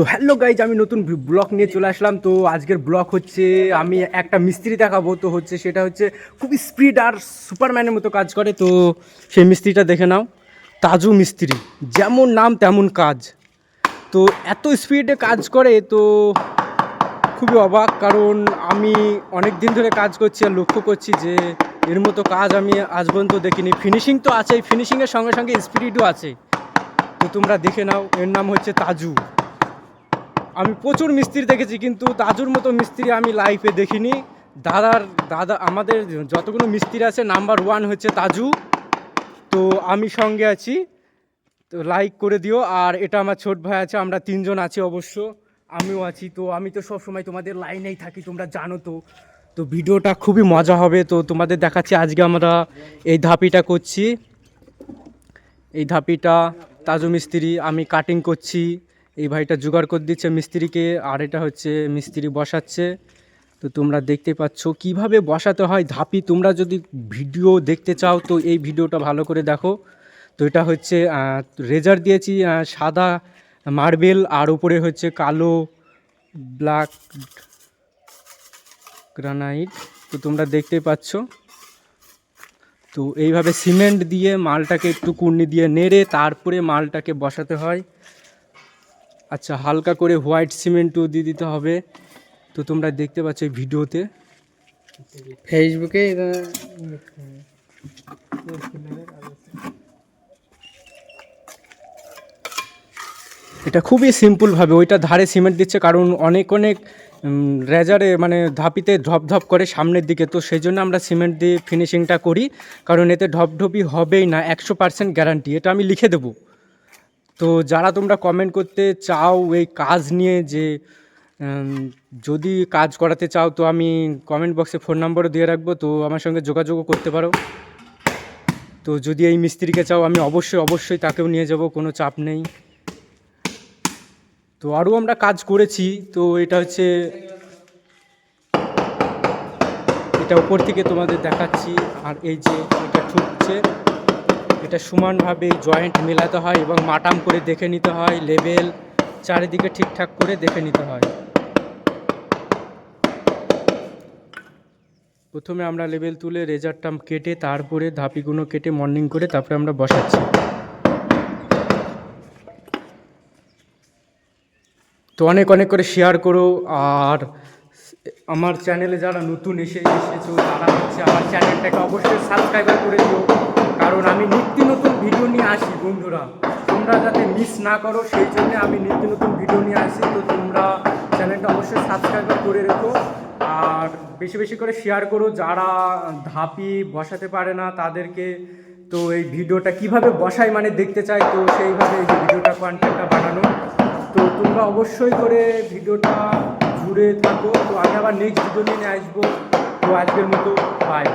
তো hello guys আমি নতুন ব্লগ নিয়ে চলে আসলাম। তো আজকের ব্লগ হচ্ছে, আমি একটা মিস্ত্রি দেখাবো। তো হচ্ছে সেটা হচ্ছে খুব স্পিড আর সুপারম্যানের মতো কাজ করে। তো সেই মিস্ত্রিটা দেখে নাও, তাজু মিস্ত্রি। যেমন নাম তেমন কাজ। তো এত স্পিডে কাজ করে, তো খুবই অবাক। কারণ আমি অনেক দিন ধরে কাজ করছি আর লক্ষ্য করছি যে এর মতো কাজ আমি আজ পর্যন্ত দেখিনি। ফিনিশিং তো আছেই ফিনিশিংয়ের সঙ্গে সঙ্গে স্পিডও আছে। তো তোমরা দেখে নাও, এর নাম হচ্ছে তাজু। আমি প্রচুর মিস্ত্রি দেখেছি, কিন্তু তাজুর মতো মিস্ত্রি আমি লাইফে দেখিনি। দাদার, দাদা, আমাদের যতগুলো মিস্ত্রি আছে নাম্বার ওয়ান হচ্ছে তাজু। তো আমি সঙ্গে আছি, তো লাইক করে দিও। আর এটা আমার ছোট ভাই আছে, আমরা তিনজন আছি অবশ্য, আমিও আছি। তো আমি তো সব সময় তোমাদের লাইনেই থাকি, তোমরা জানো তো। তো ভিডিওটা খুবই মজা হবে, তো তোমাদের দেখাচ্ছি আজকে আমরা এই ধাপিটা করছি। এই ধাপিটা তাজু মিস্ত্রি, আমি কাটিং করছি। এই ভাইটা জোগাড় করে দিচ্ছে মিস্ত্রিকে, আর এটা হচ্ছে মিস্ত্রি বসাচ্ছে। তো তোমরা দেখতে পাচ্ছ কীভাবে বসাতে হয় ধাপি। তোমরা যদি ভিডিও দেখতে চাও তো এই ভিডিওটা ভালো করে দেখো। তো এটা হচ্ছে রেজার দিয়েছি সাদা মার্বেল, আর উপরে হচ্ছে কালো ব্ল্যাক গ্রানাইট। তো তোমরা দেখতে পাচ্ছ। তো এইভাবে সিমেন্ট দিয়ে মালটাকে একটু কুর্নি দিয়ে নেড়ে তারপরে মালটাকে বসাতে হয়। আচ্ছা হালকা করে হোয়াইট সিমেন্টও দিয়ে দিতে হবে। তো তোমরা দেখতে পাচ্ছ এই ভিডিওতে। ফেসবুকে এটা খুবই সিম্পলভাবে ওইটা ধারে সিমেন্ট দিচ্ছে কারণ অনেক অনেক রেজারে মানে ধাপিতে ধপ ধপ করে সামনের দিকে। তো সেই জন্য আমরা সিমেন্ট দিয়ে ফিনিশিংটা করি কারণ এতে ঢপঢপি হবেই না একশো পার্সেন্ট গ্যারান্টি এটা আমি লিখে দেবো। তো যারা তোমরা কমেন্ট করতে চাও এই কাজ নিয়ে যে যদি কাজ করাতে চাও তো আমি কমেন্ট বক্সে ফোন নাম্বারও দিয়ে রাখব, তো আমার সঙ্গে যোগাযোগও করতে পারো। তো যদি এই মিস্ত্রিকে চাও আমি অবশ্যই অবশ্যই তাকেও নিয়ে যাব, কোনো চাপ নেই। তো আরও আমরা কাজ করেছি, তো এটা হচ্ছে, এটা উপর থেকে তোমাদের দেখাচ্ছি, আর এই যে এটা ঠুকছে এটা সমানভাবে জয়েন্ট মেলাতে হয় এবং মাটাম করে দেখে নিতে হয় লেভেল চারিদিকে ঠিকঠাক করে দেখে নিতে হয়। প্রথমে আমরা লেভেল তুলে রেজারটাম কেটে তারপরে ধাপিগুলো কেটে মর্নিং করে তারপরে আমরা বসাচ্ছি। তো অনেক অনেক করে শেয়ার করো আর আমার চ্যানেলে যারা নতুন এসে, এসেছ, তারা হচ্ছে আমার চ্যানেলটাকে অবশ্যই সাবস্ক্রাইবার করে দিও। কারণ আমি নিত্য নতুন ভিডিও নিয়ে আসি, বন্ধুরা। তোমরা যাতে মিস না করো, সেই জন্য আমি নিত্য নতুন ভিডিও নিয়ে আসি। তো তোমরা চ্যানেলটা অবশ্যই সাবস্ক্রাইবার করে রেখো। আর বেশি বেশি করে শেয়ার করো যারা ধাপি বসাতে পারে না তাদেরকে। তো এই ভিডিওটা কীভাবে বসায় মানে দেখতে চাই, তো সেইভাবে এই ভিডিওটা কন্টেন্টটা বানানো। তো তোমরা অবশ্যই করে ভিডিওটা জুড়ে থাকো। তো আমি আবার নেক্সট ভিডিও নিয়ে আসব। তো আজকের মতো বাই